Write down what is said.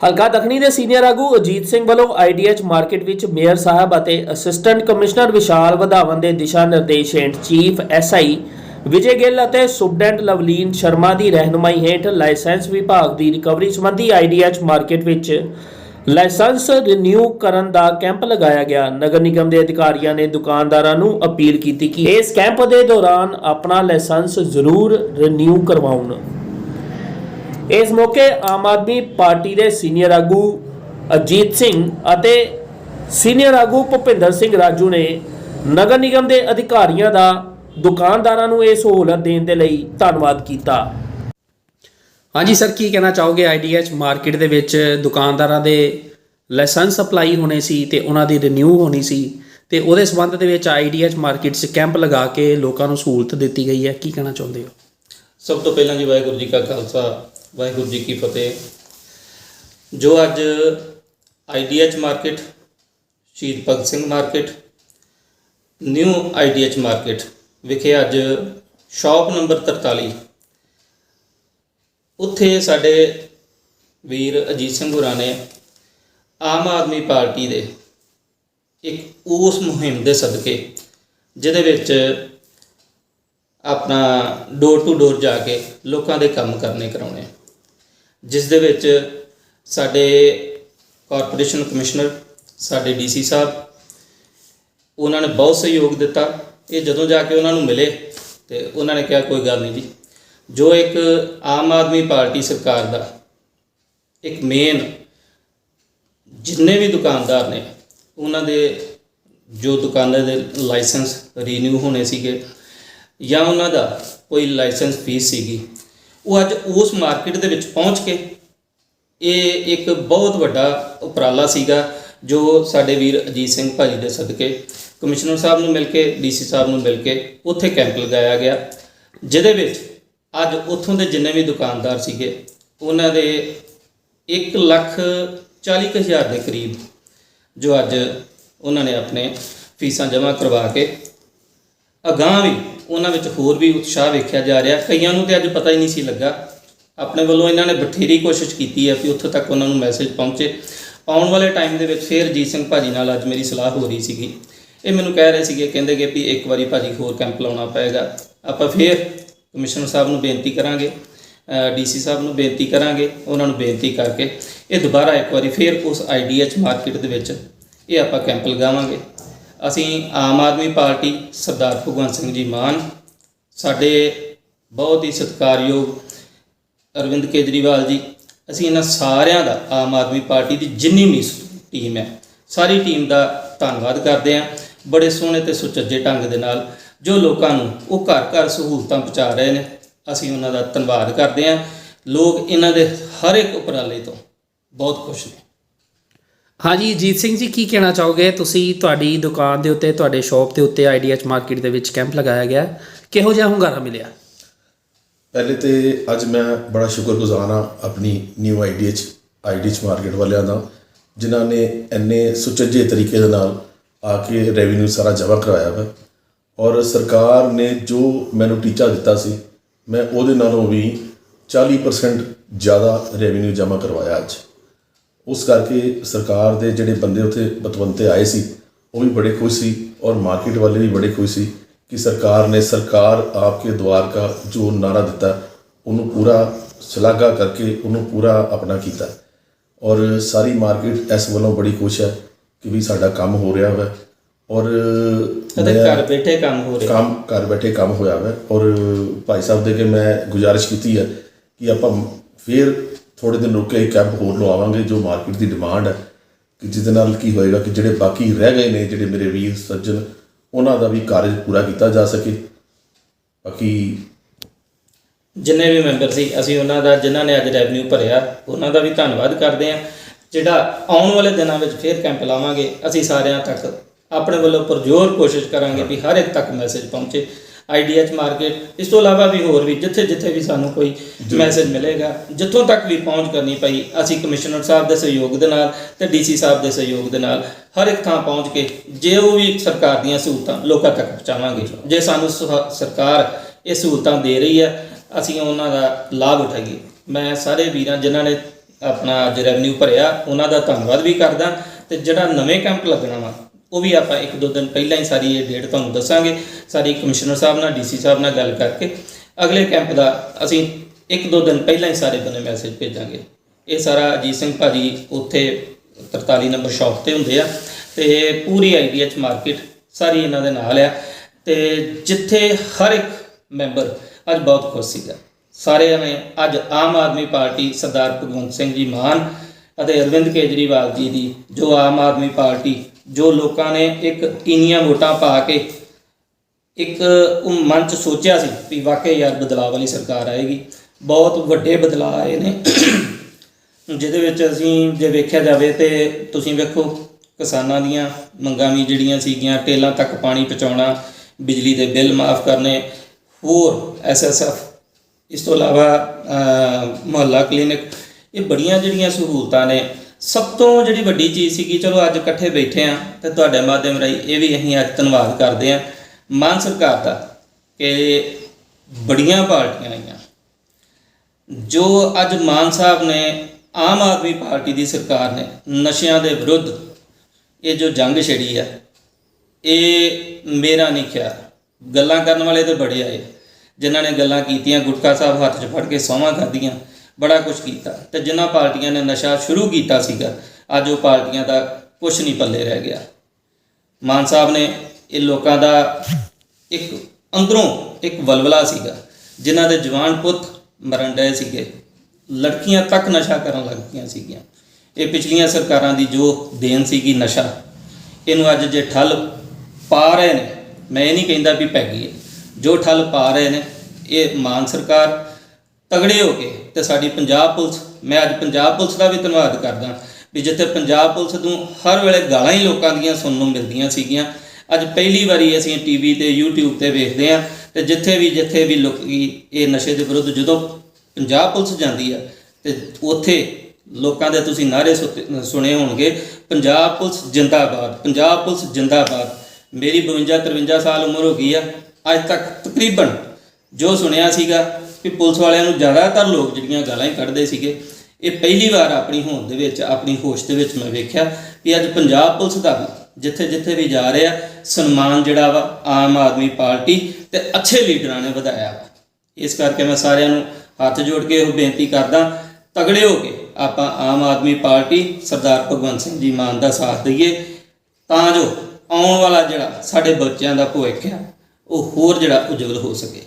ਹਲਕਾ ਦਖਣੀ ਦੇ ਸੀਨੀਅਰ ਆਗੂ ਅਜੀਤ ਸਿੰਘ ਵੱਲੋਂ ਆਈਡੀਐਚ ਮਾਰਕੀਟ ਵਿੱਚ ਮੇਅਰ ਸਾਹਿਬ ਅਤੇ ਅਸਿਸਟੈਂਟ ਕਮਿਸ਼ਨਰ ਵਿਸ਼ਾਲ ਵਧਾਵਨ ਦੇ ਦਿਸ਼ਾ ਨਿਰਦੇਸ਼ ਹੇਠ ਚੀਫ ਐਸਆਈ ਵਿਜੇ ਗਿੱਲ ਅਤੇ ਸੁਬਡੈਂਟ ਲਵਲੀਨ ਸ਼ਰਮਾ ਦੀ ਰਹਿਨੁਮਾਈ ਹੇਠ ਲਾਇਸੈਂਸ ਵਿਭਾਗ ਦੀ ਰਿਕਵਰੀ ਸੰਬੰਧੀ ਆਈਡੀਐਚ ਮਾਰਕੀਟ ਵਿੱਚ ਲਾਇਸੈਂਸ ਰਿਨਿਊ ਕਰਨ ਦਾ ਕੈਂਪ ਲਗਾਇਆ ਗਿਆ। ਨਗਰ ਨਿਗਮ ਦੇ ਅਧਿਕਾਰੀਆਂ ਨੇ ਦੁਕਾਨਦਾਰਾਂ ਨੂੰ ਅਪੀਲ ਕੀਤੀ ਕਿ ਇਸ ਕੈਂਪ ਦੇ ਦੌਰਾਨ ਆਪਣਾ ਲਾਇਸੈਂਸ ਜ਼ਰੂਰ ਰਿਨਿਊ ਕਰਵਾਉਣ। ਇਸ ਮੌਕੇ ਆਮ ਆਦਮੀ ਪਾਰਟੀ ਦੇ ਸੀਨੀਅਰ ਆਗੂ ਅਜੀਤ ਸਿੰਘ ਅਤੇ ਸੀਨੀਅਰ ਆਗੂ ਭੁਪਿੰਦਰ ਸਿੰਘ ਰਾਜੂ ਨੇ ਨਗਰ ਨਿਗਮ ਦੇ ਅਧਿਕਾਰੀਆਂ ਦਾ ਦੁਕਾਨਦਾਰਾਂ ਨੂੰ ਇਹ ਸਹੂਲਤ ਦੇਣ ਦੇ ਲਈ ਧੰਨਵਾਦ ਕੀਤਾ। ਹਾਂਜੀ ਸਰ ਕੀ ਕਹਿਣਾ ਚਾਹੋਗੇ? ਆਈਡੀਐਚ ਮਾਰਕੀਟ ਦੇ ਵਿੱਚ ਦੁਕਾਨਦਾਰਾਂ ਦੇ ਲਾਇਸੈਂਸ ਅਪਲਾਈ ਹੋਣੇ ਸੀ ਤੇ ਉਹਨਾਂ ਦੀ ਰਿਨਿਊ ਹੋਣੀ ਸੀ ਤੇ ਉਹਦੇ ਸਬੰਧ ਦੇ ਵਿੱਚ ਆਈਡੀਐਚ ਮਾਰਕੀਟ 'ਚ ਕੈਂਪ ਲਗਾ ਕੇ ਲੋਕਾਂ ਨੂੰ ਸਹੂਲਤ ਦਿੱਤੀ ਗਈ ਹੈ। ਕੀ ਕਹਿਣਾ ਚਾਹੁੰਦੇ ਹੋ? ਸਭ ਤੋਂ ਪਹਿਲਾਂ ਜੀ ਵਾਹਿਗੁਰੂ ਜੀ ਕਾ ਖਾਲਸਾ ਵਾਹਿਗੁਰੂ ਜੀ ਕੀ ਫਤਿਹ। ਜੋ ਅੱਜ IDH market, Shaheed Bhagat Singh market, new IDH market ਵਿਖੇ ਅੱਜ ਸ਼ਾਪ ਨੰਬਰ 43 ਉੱਥੇ ਸਾਡੇ ਵੀਰ ਅਜੀਤ ਸਿੰਘ ਹੋਰਾਂ ਨੇ ਆਮ ਆਦਮੀ ਪਾਰਟੀ ਦੇ ਇੱਕ ਉਸ ਮੁਹਿੰਮ ਦੇ ਸਦਕੇ, ਜਿਹਦੇ ਵਿੱਚ ਆਪਣਾ ਡੋਰ ਟੂ ਡੋਰ ਜਾ ਕੇ ਲੋਕਾਂ ਦੇ ਕੰਮ ਕਰਨੇ ਕਰਾਉਣੇ ਜਿਸ ਦੇ ਵਿੱਚ ਸਾਡੇ ਕਾਰਪੋਰੇਸ਼ਨ ਕਮਿਸ਼ਨਰ ਸਾਡੇ ਡੀਸੀ ਸਾਹਿਬ, ਉਹਨਾਂ ਨੇ ਬਹੁਤ ਸਹਿਯੋਗ ਦਿੱਤਾ। ਇਹ ਜਦੋਂ ਜਾ ਕੇ ਉਹਨਾਂ ਨੂੰ ਮਿਲੇ ਤੇ ਉਹਨਾਂ ਨੇ ਕਿਹਾ, ਕੋਈ ਗੱਲ ਨਹੀਂ ਜੀ। ਜੋ ਇੱਕ ਆਮ ਆਦਮੀ ਪਾਰਟੀ ਸਰਕਾਰ ਦਾ ਇੱਕ ਮੇਨ ਜਿੰਨੇ ਵੀ ਦੁਕਾਨਦਾਰ ਨੇ, ਉਹਨਾਂ ਦੇ ਜੋ ਦੁਕਾਨਾਂ ਦੇ ਲਾਇਸੈਂਸ ਰੀਨਿਊ ਹੋਣੇ ਸੀਗੇ ਜਾਂ ਉਹਨਾਂ ਦਾ ਕੋਈ ਲਾਇਸੈਂਸ ਫੀਸ ਸੀਗੀ ਉਹ ਅੱਜ ਉਸ ਮਾਰਕੀਟ ਦੇ ਵਿੱਚ ਪਹੁੰਚ ਕੇ ਇਹ ਇੱਕ ਬਹੁਤ ਵੱਡਾ ਉਪਰਾਲਾ ਸੀਗਾ, ਜੋ ਸਾਡੇ ਵੀਰ ਅਜੀਤ ਸਿੰਘ ਭਾਜੀ ਦੇ ਸਦਕੇ ਕਮਿਸ਼ਨਰ ਸਾਹਿਬ ਨੂੰ ਮਿਲ ਕੇ, ਡੀਸੀ ਸਾਹਿਬ ਨੂੰ ਮਿਲ ਕੇ ਉੱਥੇ ਕੈਂਪ ਲਗਾਇਆ ਗਿਆ, ਜਿਹਦੇ ਵਿੱਚ ਅੱਜ ਉੱਥੋਂ ਦੇ ਜਿੰਨੇ ਵੀ ਦੁਕਾਨਦਾਰ ਸੀਗੇ, ਉਹਨਾਂ ਦੇ 1 ਲੱਖ 40 ਕੁ ਹਜ਼ਾਰ ਦੇ ਕਰੀਬ ਜੋ ਅੱਜ ਉਹਨਾਂ ਨੇ ਆਪਣੇ ਫੀਸਾਂ ਜਮ੍ਹਾਂ ਕਰਵਾ ਕੇ ਅਗਾਂਹ ਵੀ ਉਹਨਾਂ ਵਿੱਚ ਹੋਰ ਵੀ ਉਤਸ਼ਾਹ ਵੇਖਿਆ ਜਾ ਰਿਹਾ। ਕਈਆਂ ਨੂੰ ਤੇ ਅੱਜ ਪਤਾ ਹੀ ਨਹੀਂ ਸੀ ਲੱਗਾ। ਆਪਣੇ ਵੱਲੋਂ ਇਹਨਾਂ ਨੇ ਬਥੇਰੀ ਕੋਸ਼ਿਸ਼ ਕੀਤੀ ਹੈ ਕਿ ਉੱਥੇ ਤੱਕ ਉਹਨਾਂ ਨੂੰ ਮੈਸੇਜ ਪਹੁੰਚੇ। ਆਉਣ ਵਾਲੇ ਟਾਈਮ ਦੇ ਵਿੱਚ ਫੇਰ ਜੀਤ ਸਿੰਘ ਭਾਜੀ ਨਾਲ ਅੱਜ ਮੇਰੀ ਸਲਾਹ ਹੋ ਰਹੀ ਸੀਗੀ। ਇਹ ਮੈਨੂੰ ਕਹਿ ਰਹੇ ਸੀਗੇ, ਕਹਿੰਦੇ ਕਿ ਵੀ ਇੱਕ ਵਾਰੀ ਭਾਜੀ ਹੋਰ ਕੈਂਪ ਲਾਉਣਾ ਪਏਗਾ। ਆਪਾਂ ਫੇਰ ਕਮਿਸ਼ਨਰ ਸਾਹਿਬ ਨੂੰ ਬੇਨਤੀ ਕਰਾਂਗੇ ਡੀਸੀ ਸਾਹਿਬ ਨੂੰ ਬੇਨਤੀ ਕਰਾਂਗੇ, ਉਹਨਾਂ ਨੂੰ ਬੇਨਤੀ ਕਰਕੇ ਇਹ ਦੁਬਾਰਾ ਇੱਕ ਵਾਰੀ ਫੇਰ ਉਸ ਆਈਡੀਐਚ ਮਾਰਕੀਟ ਦੇ ਵਿੱਚ ਇਹ ਆਪਾਂ ਕੈਂਪ ਲਗਾਵਾਂਗੇ। ਅਸੀਂ ਆਮ ਆਦਮੀ ਪਾਰਟੀ ਸਰਦਾਰ ਭਗਵੰਤ ਸਿੰਘ ਜੀ ਮਾਨ, ਸਾਡੇ ਬਹੁਤ ਹੀ ਸਤਿਕਾਰਯੋਗ ਅਰਵਿੰਦ ਕੇਜਰੀਵਾਲ ਜੀ, ਅਸੀਂ ਇਹਨਾਂ ਸਾਰਿਆਂ ਦਾ ਆਮ ਆਦਮੀ ਪਾਰਟੀ ਦੀ ਜਿੰਨੀ ਵੀ ਟੀਮ ਹੈ, ਸਾਰੀ ਟੀਮ ਦਾ ਧੰਨਵਾਦ ਕਰਦੇ ਹਾਂ। ਬੜੇ ਸੋਹਣੇ ਤੇ ਸੁਚੱਜੇ ਢੰਗ ਦੇ ਨਾਲ ਜੋ ਲੋਕਾਂ ਨੂੰ ਉਹ ਘਰ ਘਰ ਸਹੂਲਤਾਂ ਪਹੁੰਚਾ ਰਹੇ ਨੇ, ਅਸੀਂ ਉਹਨਾਂ ਦਾ ਧੰਨਵਾਦ ਕਰਦੇ ਹਾਂ। ਲੋਕ ਇਹਨਾਂ ਦੇ ਹਰ ਇੱਕ ਉਪਰਾਲੇ ਤੋਂ ਬਹੁਤ ਖੁਸ਼ ਨੇ। ਹਾਂਜੀ ਅਜੀਤ ਸਿੰਘ ਜੀ, ਕੀ ਕਹਿਣਾ ਚਾਹੋਗੇ? ਤੁਸੀਂ ਤੁਹਾਡੀ ਦੁਕਾਨ ਦੇ ਉੱਤੇ, ਤੁਹਾਡੇ ਸ਼ਾਪ ਦੇ ਉੱਤੇ ਆਈਡੀਐਚ ਮਾਰਕੀਟ ਦੇ ਵਿੱਚ ਕੈਂਪ ਲਗਾਇਆ ਗਿਆ। ਕਿਹੋ ਜਿਹਾ ਹੁੰਗਾਰਾ ਮਿਲਿਆ? ਪਹਿਲੇ ਤੇ ਅੱਜ ਮੈਂ ਬੜਾ ਸ਼ੁਕਰਗੁਜ਼ਾਰ ਹਾਂ ਆਪਣੀ ਨਿਊ ਆਈਡੀਐਚ ਆਈਡੀਐਚ ਮਾਰਕੀਟ ਵਾਲਿਆਂ ਦਾ, ਜਿਨ੍ਹਾਂ ਨੇ ਇੰਨੇ ਸੁਚੱਜੇ ਤਰੀਕੇ ਦੇ ਨਾਲ ਆ ਕੇ ਰੈਵਨਿਊ ਸਾਰਾ ਜਮ੍ਹਾਂ ਕਰਵਾਇਆ ਵਾ। ਔਰ ਸਰਕਾਰ ਨੇ ਜੋ ਮੈਨੂੰ ਟੀਚਾ ਦਿੱਤਾ ਸੀ, ਮੈਂ ਉਹਦੇ ਨਾਲੋਂ ਵੀ 40% ਜ਼ਿਆਦਾ ਰੈਵਨਿਊ ਜਮ੍ਹਾਂ ਕਰਵਾਇਆ ਅੱਜ। ਉਸ ਕਰਕੇ ਸਰਕਾਰ ਦੇ ਜਿਹੜੇ ਬੰਦੇ ਉੱਥੇ ਬਤਵੰਤੇ ਆਏ ਸੀ ਉਹ ਵੀ ਬੜੇ ਖੁਸ਼ ਸੀ ਔਰ ਮਾਰਕੀਟ ਵਾਲੇ ਵੀ ਬੜੇ ਖੁਸ਼ ਸੀ ਕਿ ਸਰਕਾਰ ਨੇ ਸਰਕਾਰ ਆਪਕੇ ਦੁਆਰ ਕਾ ਜੋ ਨਾਰਾ ਦਿੱਤਾ ਉਹਨੂੰ ਪੂਰਾ ਸ਼ਲਾਘਾ ਕਰਕੇ ਉਹਨੂੰ ਪੂਰਾ ਆਪਣਾ ਕੀਤਾ। ਔਰ ਸਾਰੀ ਮਾਰਕੀਟ ਇਸ ਵੱਲੋਂ ਬੜੀ ਖੁਸ਼ ਹੈ ਕਿ ਵੀ ਸਾਡਾ ਕੰਮ ਹੋ ਰਿਹਾ ਹੈ ਔਰ ਅਤੇ ਘਰ ਬੈਠੇ ਕੰਮ ਹੋ ਰਿਹਾ। ਕੰਮ ਘਰ ਬੈਠੇ ਕੰਮ ਹੋਇਆ ਵਾ ਔਰ ਭਾਈ ਸਾਹਿਬ ਦੇ ਕੇ ਮੈਂ ਗੁਜ਼ਾਰਿਸ਼ ਕੀਤੀ ਹੈ ਕਿ ਆਪਾਂ ਫਿਰ ਥੋੜੇ ਦਿਨ ਰੁਕ ਕੇ ਕੈਂਪ ਹੋਰ ਲਵਾਵਾਂਗੇ ਜੋ ਮਾਰਕੀਟ ਦੀ ਡਿਮਾਂਡ ਹੈ ਕਿ ਜਿਹਦੇ ਨਾਲ ਕੀ ਹੋਏਗਾ ਕਿ ਜਿਹੜੇ ਬਾਕੀ ਰਹਿ ਗਏ ਨੇ ਜਿਹੜੇ ਮੇਰੇ ਵੀਰ ਸੱਜਣ ਉਹਨਾਂ ਦਾ ਵੀ ਕਾਰਜ ਪੂਰਾ ਕੀਤਾ ਜਾ ਸਕੇ। ਬਾਕੀ ਜਿੰਨੇ ਵੀ ਮੈਂਬਰ ਸੀ ਅਸੀਂ ਉਹਨਾਂ ਦਾ ਜਿਨ੍ਹਾਂ ਨੇ ਅੱਜ ਰੈਵਨਿਊ ਭਰਿਆ ਉਹਨਾਂ ਦਾ ਵੀ ਧੰਨਵਾਦ ਕਰਦੇ ਹਾਂ। ਜਿਹੜਾ ਆਉਣ ਵਾਲੇ ਦਿਨਾਂ ਵਿੱਚ ਫੇਰ ਕੈਂਪ ਲਾਵਾਂਗੇ ਅਸੀਂ ਸਾਰਿਆਂ ਤੱਕ ਆਪਣੇ ਵੱਲੋਂ ਪਰਜੋਰ ਕੋਸ਼ਿਸ਼ ਕਰਾਂਗੇ ਵੀ ਹਰ ਇੱਕ ਤੱਕ ਮੈਸੇਜ ਪਹੁੰਚੇ। ਆਈਡੀਐਚ ਮਾਰਕੀਟ ਇਸ ਤੋਂ ਇਲਾਵਾ ਵੀ ਹੋਰ ਵੀ ਜਿੱਥੇ ਜਿੱਥੇ ਵੀ ਸਾਨੂੰ ਕੋਈ ਮੈਸੇਜ ਮਿਲੇਗਾ ਜਿੱਥੋਂ ਤੱਕ ਵੀ ਪਹੁੰਚ ਕਰਨੀ ਪਈ ਅਸੀਂ ਕਮਿਸ਼ਨਰ ਸਾਹਿਬ ਦੇ ਸਹਿਯੋਗ ਦੇ ਨਾਲ ਤੇ ਡੀਸੀ ਸਾਹਿਬ ਦੇ ਸਹਿਯੋਗ ਦੇ ਨਾਲ ਹਰ ਇੱਕ ਥਾਂ ਪਹੁੰਚ ਕੇ ਜੇ ਉਹ ਵੀ ਸਰਕਾਰ ਦੀਆਂ ਸਹੂਲਤਾਂ ਲੋਕਾਂ ਤੱਕ ਪਹੁੰਚਾਵਾਂਗੇ। ਜੇ ਸਾਨੂੰ ਸਰਕਾਰ ਇਹ ਸਹੂਲਤਾਂ ਦੇ ਰਹੀ ਹੈ ਅਸੀਂ ਉਹਨਾਂ ਦਾ ਲਾਭ ਉਠਾਈਏ। ਮੈਂ ਸਾਰੇ ਵੀਰਾਂ ਜਿਨ੍ਹਾਂ ਨੇ ਆਪਣਾ ਅੱਜ ਰੈਵਨਿਊ ਭਰਿਆ ਉਹਨਾਂ ਦਾ ਧੰਨਵਾਦ ਵੀ ਕਰਦਾ ਤੇ ਜਿਹੜਾ ਨਵੇਂ ਕੈਂਪ ਲੱਗਣਾ ਵਾ ਉਹ ਵੀ ਆਪਾਂ ਇੱਕ ਦੋ ਦਿਨ ਪਹਿਲਾਂ ਹੀ ਸਾਰੀ ਇਹ ਡੇਟ ਤੁਹਾਨੂੰ ਦੱਸਾਂਗੇ। ਸਾਰੀ ਕਮਿਸ਼ਨਰ ਸਾਹਿਬ ਨਾਲ ਡੀਸੀ ਸਾਹਿਬ ਨਾਲ ਗੱਲ ਕਰਕੇ। ਅਗਲੇ ਕੈਂਪ ਦਾ ਅਸੀਂ ਇੱਕ ਦੋ ਦਿਨ ਪਹਿਲਾਂ ਹੀ ਸਾਰੇ ਬੰਦੇ ਮੈਸੇਜ ਭੇਜਾਂਗੇ। ਇਹ ਸਾਰਾ ਅਜੀਤ ਸਿੰਘ ਭਾਜੀ ਉੱਥੇ 43 ਨੰਬਰ ਸ਼ਾਪ ਤੇ ਹੁੰਦੇ ਆ। ਤੇ ਪੂਰੀ ਆਈਡੀਐਚ ਮਾਰਕੀਟ ਸਾਰੀ ਇਹਨਾਂ ਦੇ ਨਾਲ ਆ। ਤੇ ਜਿੱਥੇ ਹਰ ਇੱਕ ਮੈਂਬਰ ਅੱਜ ਬਹੁਤ ਖੁਸ਼ ਸੀਗਾ। ਸਾਰੇ ਨੇ ਅੱਜ ਆਮ ਆਦਮੀ ਪਾਰਟੀ ਸਰਦਾਰ ਭਗਵੰਤ ਸਿੰਘ ਜੀ ਮਾਨ ਅਤੇ ਅਰਵਿੰਦ ਕੇਜਰੀਵਾਲ ਜੀ ਦੀ, ਜੋ ਆਮ ਆਦਮੀ ਪਾਰਟੀ ਜੋ ਲੋਕਾਂ ਨੇ ਇੱਕ ਇੰਨੀਆਂ ਵੋਟਾਂ ਪਾ ਕੇ ਇੱਕ ਉਹ ਮਨ ਚ ਸੋਚਿਆ ਸੀ ਵੀ ਵਾਕਈ ਯਾਰ ਬਦਲਾਅ ਵਾਲੀ ਸਰਕਾਰ ਆਏਗੀ। ਬਹੁਤ ਵੱਡੇ ਬਦਲਾਅ ਆਏ ਨੇ। ਜਿਹਦੇ ਵਿੱਚ ਅਸੀਂ ਜੇ ਵੇਖਿਆ ਜਾਵੇ ਤੇ ਤੁਸੀਂ ਵੇਖੋ ਕਿਸਾਨਾਂ ਦੀਆਂ ਮੰਗਾਂ ਵੀ ਜਿਹੜੀਆਂ ਸੀਗੀਆਂ, ਟੇਲਾਂ ਤੱਕ ਪਾਣੀ ਪਹੁੰਚਾਉਣਾ, ਬਿਜਲੀ ਦੇ ਬਿੱਲ ਮਾਫ ਕਰਨੇ, ਹੋਰ ਐਸਐਸਐਫ ਇਸ ਤੋਂ ਇਲਾਵਾ ਮੁਹੱਲਾ ਕਲੀਨਿਕ, ਇਹ ਬੜੀਆਂ ਜਿਹੜੀਆਂ ਸਹੂਲਤਾਂ ਨੇ। ਸਭ ਤੋਂ ਜਿਹੜੀ ਵੱਡੀ ਚੀਜ਼ ਸੀਗੀ, ਚਲੋ ਅੱਜ ਇਕੱਠੇ ਬੈਠੇ ਆ ਤੇ ਤੁਹਾਡੇ ਮਾਧਿਅਮ ਰਾਹੀਂ ਇਹ ਵੀ ਅਸੀਂ ਅੱਜ ਧੰਨਵਾਦ ਕਰਦੇ ਆ ਮਾਨ ਸਰਕਾਰ ਦਾ ਕਿ ਬੜੀਆਂ ਪਾਰਟੀਆਂ ਆਈਆਂ। ਜੋ ਅੱਜ ਮਾਨ ਸਾਹਿਬ ਨੇ, ਆਮ ਆਦਮੀ ਪਾਰਟੀ ਦੀ ਸਰਕਾਰ ਨੇ ਨਸ਼ਿਆਂ ਦੇ ਵਿਰੁੱਧ ਇਹ ਜੋ ਜੰਗ ਛੇੜੀ ਆ, ਇਹ ਮੇਰਾ ਨਹੀਂ ਖਿਆਲ। ਗੱਲਾਂ ਕਰਨ ਵਾਲੇ ਤੇ ਬੜੇ ਆਏ। ਜਿਨ੍ਹਾਂ ਨੇ ਗੱਲਾਂ ਕੀਤੀਆਂ, ਗੁਟਕਾ ਸਾਹਿਬ ਹੱਥ 'ਚ ਫੜ ਕੇ ਸੌਂਹਾਂ ਖਾਧੀਆਂ ਬੜਾ ਕੁਝ ਕੀਤਾ। ਤੇ ਜਿਨ੍ਹਾਂ ਪਾਰਟੀਆਂ ਨੇ ਨਸ਼ਾ ਸ਼ੁਰੂ ਕੀਤਾ ਸੀਗਾ, ਅੱਜ ਉਹ ਪਾਰਟੀਆਂ ਦਾ ਕੁਝ ਨਹੀਂ ਪੱਲੇ ਰਹਿ ਗਿਆ। ਮਾਨ ਸਾਹਿਬ ਨੇ ਇਹ ਲੋਕਾਂ ਦਾ ਇੱਕ ਅੰਦਰੋਂ ਇੱਕ ਵਲਵਲਾ ਸੀਗਾ, ਜਿਨ੍ਹਾਂ ਦੇ ਜਵਾਨ ਪੁੱਤ ਮਰਨ ਡਏ ਸੀਗੇ। ਲੜਕੀਆਂ ਤੱਕ ਨਸ਼ਾ ਕਰਨ ਲੱਗ ਪਈਆਂ ਸੀਗੀਆਂ। ਇਹ ਪਿਛਲੀਆਂ ਸਰਕਾਰਾਂ ਦੀ ਜੋ ਦੇਣ ਸੀਗੀ ਨਸ਼ਾ, ਇਹਨੂੰ ਅੱਜ ਜੇ ਠੱਲ ਪਾ ਰਹੇ ਨੇ, ਮੈਂ ਇਹ ਨਹੀਂ ਕਹਿੰਦਾ ਵੀ ਪੈ ਗਈ ਜੋ ਠੱਲ ਪਾ ਰਹੇ ਨੇ, ਇਹ ਮਾਨ ਸਰਕਾਰ ਤਗੜੇ ਹੋ ਕੇ ਤੇ ਸਾਡੀ ਪੰਜਾਬ ਪੁਲਿਸ, ਮੈਂ ਅੱਜ ਪੰਜਾਬ ਪੁਲਿਸ ਦਾ ਵੀ ਧੰਨਵਾਦ ਕਰਦਾ ਵੀ ਜਿੱਥੇ ਪੰਜਾਬ ਪੁਲਿਸ ਨੂੰ ਹਰ ਵੇਲੇ ਗਾਲਾਂ ਹੀ ਲੋਕਾਂ ਦੀਆਂ ਸੁਣਨ ਨੂੰ ਮਿਲਦੀਆਂ ਸੀਗੀਆਂ। ਅੱਜ ਪਹਿਲੀ ਵਾਰੀ ਅਸੀਂ ਟੀਵੀ ਤੇ, YouTube ਤੇ ਵੇਖਦੇ ਆ ਤੇ ਜਿੱਥੇ ਵੀ ਜਿੱਥੇ ਵੀ ਲੋਕੀ ਇਹ ਨਸ਼ੇ ਦੇ ਵਿਰੁੱਧ ਜਦੋਂ ਪੰਜਾਬ ਪੁਲਿਸ ਜਾਂਦੀ ਆ ਤੇ ਉੱਥੇ ਲੋਕਾਂ ਦੇ ਤੁਸੀਂ ਨਾਰੇ ਸੁੱਤੇ- ਸੁਣੇ ਹੋਣਗੇ, ਪੰਜਾਬ ਪੁਲਿਸ ਜਿੰਦਾਬਾਦ, ਪੰਜਾਬ ਪੁਲਿਸ ਜਿੰਦਾਬਾਦ। ਮੇਰੀ 52 53 ਸਾਲ ਉਮਰ ਹੋ ਗਈ ਆ। ਅੱਜ ਤੱਕ ਤਕਰੀਬਨ ਜੋ ਸੁਣਿਆ ਸੀਗਾ ਵੀ ਪੁਲਿਸ ਵਾਲਿਆਂ ਨੂੰ ਜ਼ਿਆਦਾਤਰ ਲੋਕ ਜਿਹੜੀਆਂ ਗਾਲਾਂ ਹੀ ਕੱਢਦੇ ਸੀਗੇ, ਇਹ ਪਹਿਲੀ ਵਾਰ ਆਪਣੀ ਹੋਂਦ ਦੇ ਵਿੱਚ, ਆਪਣੀ ਹੋਸ਼ ਦੇ ਵਿੱਚ ਮੈਂ ਵੇਖਿਆ ਵੀ ਅੱਜ ਪੰਜਾਬ ਪੁਲਿਸ ਦਾ ਵੀ ਜਿੱਥੇ ਜਿੱਥੇ ਵੀ ਜਾ ਰਿਹਾ, ਸਨਮਾਨ ਜਿਹੜਾ ਵਾ, ਆਮ ਆਦਮੀ ਪਾਰਟੀ ਤੇ ਅੱਛੇ ਲੀਡਰਾਂ ਨੇ ਵਧਾਇਆ ਵਾ। ਇਸ ਕਰਕੇ ਮੈਂ ਸਾਰਿਆਂ ਨੂੰ ਹੱਥ ਜੋੜ ਕੇ ਇਹ ਬੇਨਤੀ ਕਰਦਾ, ਤਗੜੇ ਹੋ ਕੇ ਆਪਾਂ ਆਮ ਆਦਮੀ ਪਾਰਟੀ ਸਰਦਾਰ ਭਗਵੰਤ ਸਿੰਘ ਜੀ ਮਾਨ ਦਾ ਸਾਥ ਦਈਏ, ਤਾਂ ਜੋ ਆਉਣ ਵਾਲਾ ਜਿਹੜਾ ਸਾਡੇ ਬੱਚਿਆਂ ਦਾ ਭਵਿੱਖ ਆ, ਉਹ ਹੋਰ ਜਿਹੜਾ ਉਜਵਲ ਹੋ ਸਕੇ।